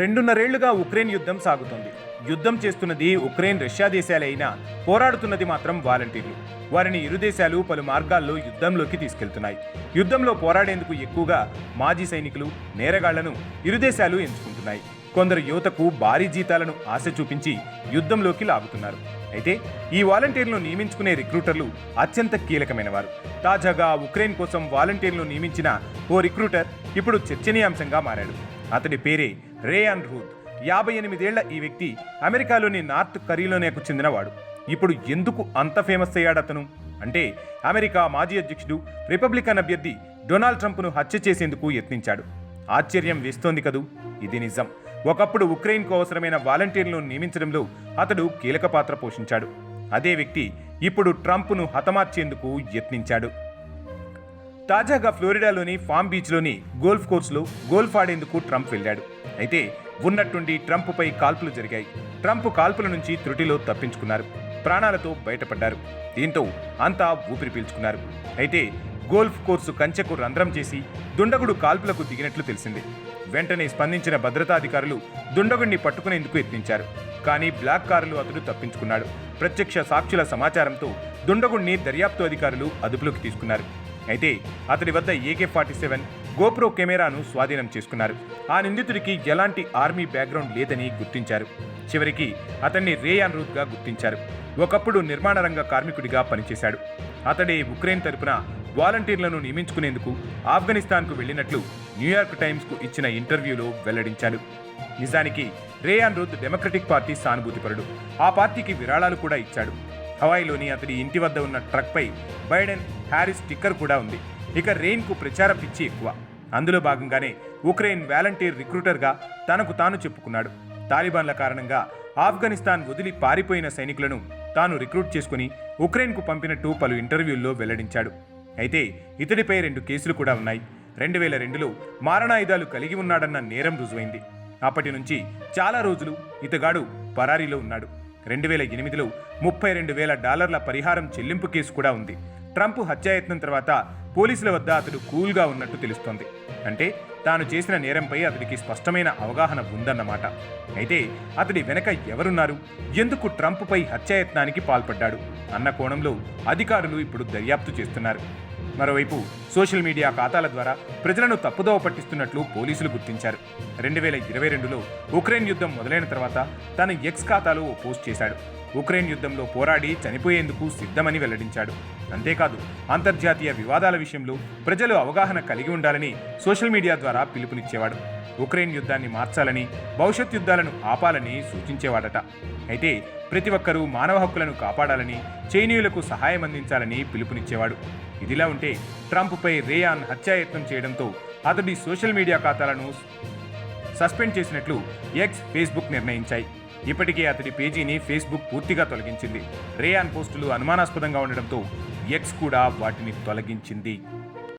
రెండున్నరేళ్ళుగా Ukraine యుద్ధం సాగుతోంది. యుద్ధం చేస్తున్నది ఉక్రెయిన్ రష్యా దేశాలే అయినా పోరాడుతున్నది మాత్రం వాలంటీర్లు. వారిని ఇరు దేశాలు పలు మార్గాల్లో యుద్ధంలోకి తీసుకెళ్తున్నాయి. యుద్ధంలో పోరాడేందుకు ఎక్కువగా మాజీ సైనికులు నేరగాళ్ళను ఇరు దేశాలు ఎంచుకుంటున్నాయి. కొందరు యువతకు భారీ జీతాలను ఆశ చూపించి యుద్ధంలోకి లాగుతున్నారు. అయితే ఈ వాలంటీర్లను నియమించుకునే రిక్రూటర్లు అత్యంత కీలకమైన వారు తాజాగా ఉక్రెయిన్ కోసం వాలంటీర్లను నియమించిన ఓ రిక్రూటర్ ఇప్పుడు చర్చనీయాంశంగా మారాడు. అతడి పేరే రేయాన్ రూత్. యాభై ఎనిమిదేళ్ళ ఈ వ్యక్తి అమెరికాలోని నార్త్ కరీలోనేకు చెందినవాడు. ఇప్పుడు ఎందుకు అంత ఫేమస్ అయ్యాడు అతను? అంటే అమెరికా మాజీ అధ్యక్షుడు రిపబ్లికన్ అభ్యర్థి డొనాల్డ్ ట్రంప్ను హత్య చేసేందుకు యత్నించాడు. ఆశ్చర్యం వేస్తోంది కదూ? ఇది నిజం. ఒకప్పుడు ఉక్రెయిన్కు అవసరమైన వాలంటీర్లను నియమించడంలో అతడు కీలక పాత్ర పోషించాడు. అదే వ్యక్తి ఇప్పుడు ట్రంప్ను హతమార్చేందుకు యత్నించాడు. తాజాగా ఫ్లోరిడాలోని ఫామ్ బీచ్లోని గోల్ఫ్ కోర్సులో గోల్ఫ్ ఆడేందుకు ట్రంప్ వెళ్ళాడు. అయితే ఉన్నట్టుండి ట్రంప్పై కాల్పులు జరిగాయి. ట్రంప్ కాల్పుల నుంచి త్రుటిలో తప్పించుకున్నారు. ప్రాణాలతో బయటపడ్డారు. దీంతో అంతా ఊపిరి పీల్చుకున్నారు. అయితే గోల్ఫ్ కోర్సు కంచెకు రంధ్రం చేసి దుండగుడు కాల్పులకు దిగినట్లు తెలిసింది. వెంటనే స్పందించిన భద్రతాధికారులు దుండగుడిని పట్టుకునేందుకు యత్నించారు. కానీ బ్లాక్ కారులు అతడు తప్పించుకున్నాడు. ప్రత్యక్ష సాక్షుల సమాచారంతో దుండగుడిని దర్యాప్తు అధికారులు అదుపులోకి తీసుకున్నారు. అయితే అతడి వద్ద ఏకే ఫార్టీ సెవెన్ గోప్రో కెమెరాను స్వాధీనం చేసుకున్నారు. ఆ నిందితుడికి ఎలాంటి ఆర్మీ బ్యాక్గ్రౌండ్ లేదని గుర్తించారు. చివరికి అతన్ని రేయాన్ రూత్గా గుర్తించారు. ఒకప్పుడు నిర్మాణ రంగ కార్మికుడిగా పనిచేశాడు. అతడే ఉక్రెయిన్ తరపున వాలంటీర్లను నియమించుకునేందుకు ఆఫ్ఘనిస్తాన్కు వెళ్ళినట్లు న్యూయార్క్ టైమ్స్కు ఇచ్చిన ఇంటర్వ్యూలో వెల్లడించాడు. నిజానికి రేయాన్ రూత్ డెమోక్రటిక్ పార్టీ సానుభూతిపరుడు. ఆ పార్టీకి విరాళాలు కూడా ఇచ్చాడు. హవాయిలోని అతడి ఇంటి వద్ద ఉన్న ట్రక్పై బైడెన్ హ్యారిస్ స్టిక్కర్ కూడా ఉంది. ఇక రెయిన్కు ప్రచార పిచ్చి ఎక్కువ. అందులో భాగంగానే ఉక్రెయిన్ వాలంటీర్ రిక్రూటర్గా తనకు తాను చెప్పుకున్నాడు. తాలిబాన్ల కారణంగా ఆఫ్ఘనిస్తాన్ వదిలి పారిపోయిన సైనికులను తాను రిక్రూట్ చేసుకుని ఉక్రెయిన్కు పంపినట్టు పలు ఇంటర్వ్యూల్లో వెల్లడించాడు. అయితే ఇతడిపై రెండు కేసులు కూడా ఉన్నాయి. రెండు వేల రెండులో మారణాయుధాలు కలిగి ఉన్నాడన్న నేరం రుజువైంది. అప్పటి నుంచి చాలా రోజులు ఇతగాడు పరారీలో ఉన్నాడు. రెండు వేల ఎనిమిదిలో ముప్పై రెండు వేల డాలర్ల పరిహారం చెల్లింపు కేసు కూడా ఉంది. ట్రంప్ హత్యాయత్నం తర్వాత పోలీసుల వద్ద అతడు కూల్గా ఉన్నట్టు తెలుస్తోంది. అంటే తాను చేసిన నేరంపై అతడికి స్పష్టమైన అవగాహన ఉందన్నమాట. అయితే అతడి వెనక ఎవరున్నారు? ఎందుకు ట్రంప్పై హత్యాయత్నానికి పాల్పడ్డాడు? అన్న కోణంలో అధికారులు ఇప్పుడు దర్యాప్తు చేస్తున్నారు. మరోవైపు సోషల్ మీడియా ఖాతాల ద్వారా ప్రజలను తప్పుదోవ పట్టిస్తున్నట్లు పోలీసులు గుర్తించారు. రెండు వేల ఇరవై రెండులో ఉక్రెయిన్ యుద్ధం మొదలైన తర్వాత తన ఎక్స్ ఖాతాలో ఓ పోస్ట్ చేశాడు. ఉక్రెయిన్ యుద్ధంలో పోరాడి చనిపోయేందుకు సిద్ధమని వెల్లడించాడు. అంతేకాదు అంతర్జాతీయ వివాదాల విషయంలో ప్రజలు అవగాహన కలిగి ఉండాలని సోషల్ మీడియా ద్వారా పిలుపునిచ్చేవాడు. ఉక్రెయిన్ యుద్ధాన్ని మార్చాలని భవిష్యత్ యుద్ధాలను ఆపాలని సూచించేవాడట. అయితే ప్రతి ఒక్కరూ మానవ హక్కులను కాపాడాలని చైనీయులకు సహాయం అందించాలని పిలుపునిచ్చేవాడు. ఇదిలా ఉంటే ట్రంప్పై రేయాన్ హత్యాయత్నం చేయడంతో అతడి సోషల్ మీడియా ఖాతాలను సస్పెండ్ చేసినట్లు ఎక్స్ ఫేస్బుక్ నిర్ణయించాయి. ఇప్పటికే అతడి పేజీని ఫేస్బుక్ పూర్తిగా తొలగించింది. రేయాన్ పోస్టులు అనుమానాస్పదంగా ఉండడంతో ఎక్స్ కూడా వాటిని తొలగించింది.